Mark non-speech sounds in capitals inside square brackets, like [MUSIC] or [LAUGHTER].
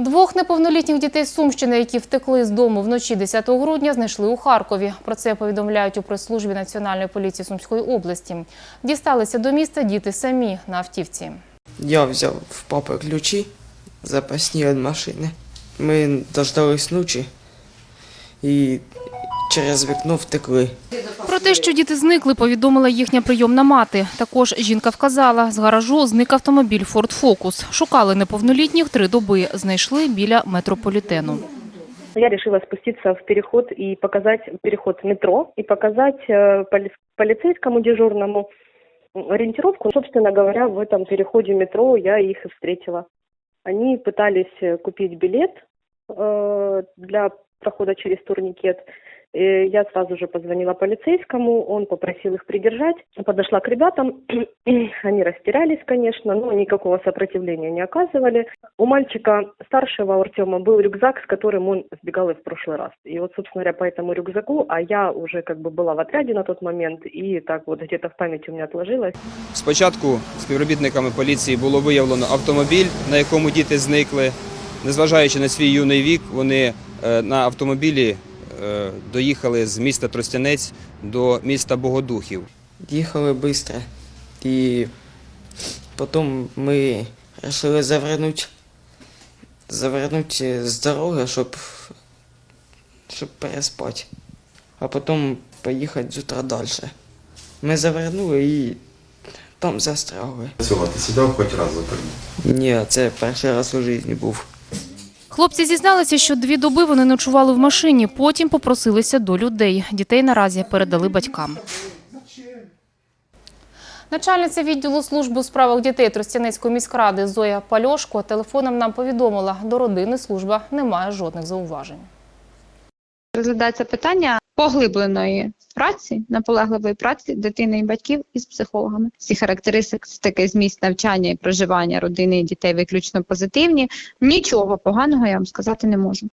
Двох неповнолітніх дітей з Сумщини, які втекли з дому вночі 10 грудня, знайшли у Харкові. Про це повідомляють у прес-службі Національної поліції Сумської області. Дісталися до міста діти самі на автівці. Я взяв в папи ключі запасні від машини. Ми дождались ночі і через вікно втекли. Про те, що діти зникли, повідомила їхня прийомна мати. Також жінка вказала, з гаражу зник автомобіль Ford Focus. Шукали неповнолітніх три доби, знайшли біля метрополітену. Я решила спуститься в переход и показать переход метро и показать э, поли- полицейскому дежурному м, ориентировку. Собственно говоря, в этом переходе метро я их и встретила. Они пытались э, купить билет э, для прохода через турникет. Э, Я сразу же позвонила полицейскому, он попросил их придержать. Подошла к ребятам, [CLEARS THROAT] они растерялись, конечно, но никакого сопротивления не оказывали. У мальчика старшего у Артема был рюкзак, с которым он сбегал и в прошлый раз. И вот, собственно говоря, по этому рюкзаку, а я уже как бы была в отряде на тот момент, и так вот где-то в памяти у меня отложилось. Спочатку співробітниками поліції було виявлено автомобіль, на якому діти зникли. Незважаючи на свій юний вік, вони е, на автомобілі е, доїхали з міста Тростянець до міста Богодухів. Їхали швидко. І потім ми вирішили завернути, завернути з дороги, щоб, щоб переспати. А потім поїхати з утра далі. Ми завернули і там застрягли. Цього ти сідав хоч раз за? Ні, це перший раз у житті був. Хлопці зізналися, що дві доби вони ночували в машині, потім попросилися до людей. Дітей наразі передали батькам. Начальниця відділу служби у справах дітей Тростянецької міськради Зоя Пальошко телефоном нам повідомила, до родини служба не має жодних зауважень. Розглядається питання поглибленої праці, наполегливої праці дитини і батьків із психологами. Всі характеристики зміст навчання і проживання родини і дітей виключно позитивні. Нічого поганого я вам сказати не можу.